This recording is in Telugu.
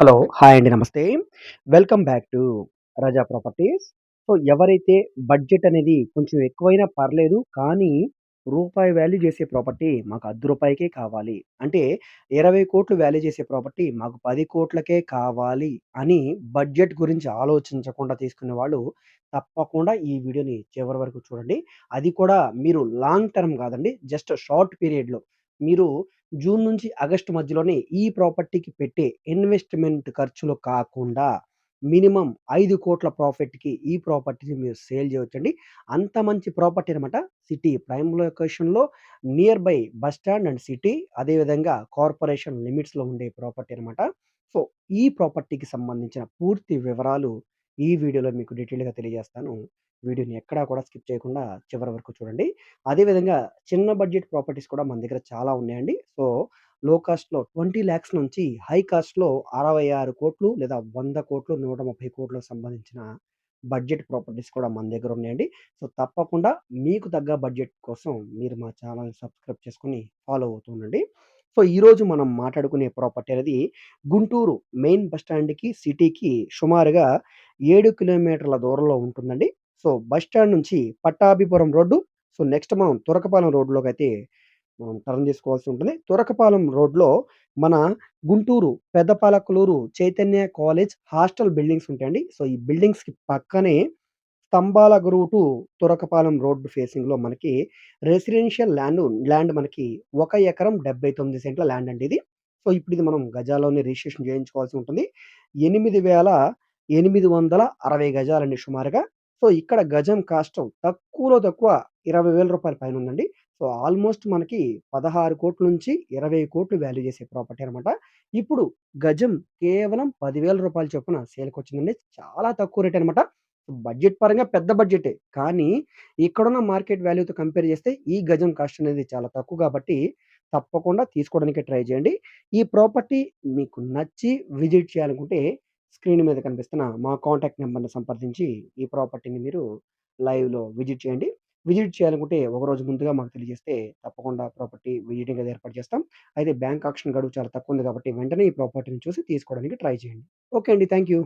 హలో. హాయ్ అండి. నమస్తే. Welcome back to Raja properties. So, ఎవరైతే బడ్జెట్ అనేది కొంచెం ఎక్కువైనా పర్లేదు. కానీ రూపాయి వాల్యూ చేసే ప్రాపర్టీ మాకు అర్ధ రూపాయికే కావాలి. అంటే ఇరవై కోట్లు వాల్యూ చేసే ప్రాపర్టీ మాకు పది కోట్లకే కావాలి అని బడ్జెట్ గురించి ఆలోచించకుండా తీసుకునే వాళ్ళు తప్పకుండా ఈ వీడియోని చివరి వరకు చూడండి. అది కూడా మీరు లాంగ్ టర్మ్ కాదండి. జస్ట్ షార్ట్ పీరియడ్‌లో మీరు జూన్ నుంచి ఆగస్టు మధ్యలోనే ఈ ప్రాపర్టీకి పెట్టే ఇన్వెస్ట్‌మెంట్ ఖర్చులు కాకుండా మినిమమ్ 5,00,00,000 ప్రాఫిట్‌కి ఈ ప్రాపర్టీని మీరు సేల్ చేయొచ్చండి. అంత మంచి ప్రాపర్టీ అనమాట. సిటీ ప్రైమ్ లొకేషన్‌లో near by bus stand and city అదే విధంగా కార్పొరేషన్ లిమిట్స్‌లో ఉండే ప్రాపర్టీ అనమాట. సో, ఈ ప్రాపర్టీకి సంబంధించిన పూర్తి వివరాలు ఈ వీడియోలో మీకు డీటెయిల్‌గా తెలియజేస్తాను. వీడియోని ఎక్కడా కూడా స్కిప్ చేయకుండా చివరి వరకు చూడండి. అదే విధంగా చిన్న బడ్జెట్ ప్రాపర్టీస్ కూడా మన దగ్గర చాలా ఉన్నాయండి. సో, లో కాస్ట్‌లో 20,00,000 నుంచి హై కాస్ట్‌లో అరవై ఆరు కోట్లు లేదా వంద కోట్లు నూట ముప్పై కోట్లకు సంబంధించిన బడ్జెట్ ప్రాపర్టీస్ కూడా మన దగ్గర ఉన్నాయండి. సో, తప్పకుండా మీకు తగ్గ బడ్జెట్ కోసం మీరు మా ఛానల్‌ని సబ్స్క్రైబ్ చేసుకుని ఫాలో అవుతూ ఉండండి. సో, ఈరోజు మనం మాట్లాడుకునే ప్రాపర్టీ అనేది గుంటూరు మెయిన్ బస్ స్టాండ్‌కి, సిటీకి సుమారుగా ఏడు కిలోమీటర్ల దూరంలో ఉంటుందండి. సో, బస్ స్టాండ్ నుంచి పట్టాభిపురం రోడ్డు. సో, నెక్స్ట్ మనం తురకపాలెం రోడ్‌లోకైతే మనం టర్న్ తీసుకోవాల్సి ఉంటుంది. తురకపాలెం రోడ్‌లో మన Guntur Peddapalakaluru Chaitanya college hostel buildings ఉంటాయండి. సో, ఈ బిల్డింగ్స్‌కి పక్కనే స్తంభాల గురువు టు తురకపాలెం రోడ్డు ఫేసింగ్‌లో మనకి రెసిడెన్షియల్ ల్యాండ్ ల్యాండ్ మనకి ఒక ఎకరం 79 సెంట్ల ల్యాండ్ అండి ఇది. సో, ఇప్పుడు ఇది మనం గజాలోనే రిజిస్ట్రేషన్ చేయించుకోవాల్సి ఉంటుంది. ఎనిమిది వేల 8,860 గజాలండి సుమారుగా. సో, ఇక్కడ గజం కాస్ట్ తక్కువలో తక్కువ ఇరవై వేల రూపాయల పైన ఉందండి. సో, ఆల్మోస్ట్ మనకి పదహారు కోట్ల నుంచి ఇరవై కోట్లు వాల్యూ చేసే ప్రాపర్టీ అనమాట. ఇప్పుడు గజం కేవలం పదివేల రూపాయల చొప్పున సేల్కి వచ్చిందండి చాలా తక్కువ రేట్ అనమాట. బడ్జెట్ పరంగా పెద్ద బడ్జెటే. కానీ ఇక్కడున్న మార్కెట్ వాల్యూతో కంపేర్ చేస్తే ఈ గజం కాస్ట్ అనేది చాలా తక్కువ కాబట్టి తప్పకుండా తీసుకోవడానికి ట్రై చేయండి. ఈ ప్రాపర్టీ మీకు నచ్చి విజిట్ చేయాలనుకుంటే స్క్రీన్ మీద కనిపిస్తున్న మా కాంటాక్ట్ నెంబర్ని సంప్రదించి ఈ ప్రాపర్టీని మీరు లైవ్‌లో విజిట్ చేయండి. విజిట్ చేయాలనుకుంటే ఒకరోజు ముందుగా మాకు తెలియజేస్తే తప్పకుండా ప్రాపర్టీ విజిటింగ్ అది ఏర్పాటు చేస్తాం. అయితే బ్యాంక్ ఆప్షన్ గడువు చాలా తక్కువ ఉంది కాబట్టి వెంటనే ఈ ప్రాపర్టీని చూసి తీసుకోవడానికి ట్రై చేయండి. ఓకే అండి. Thank you.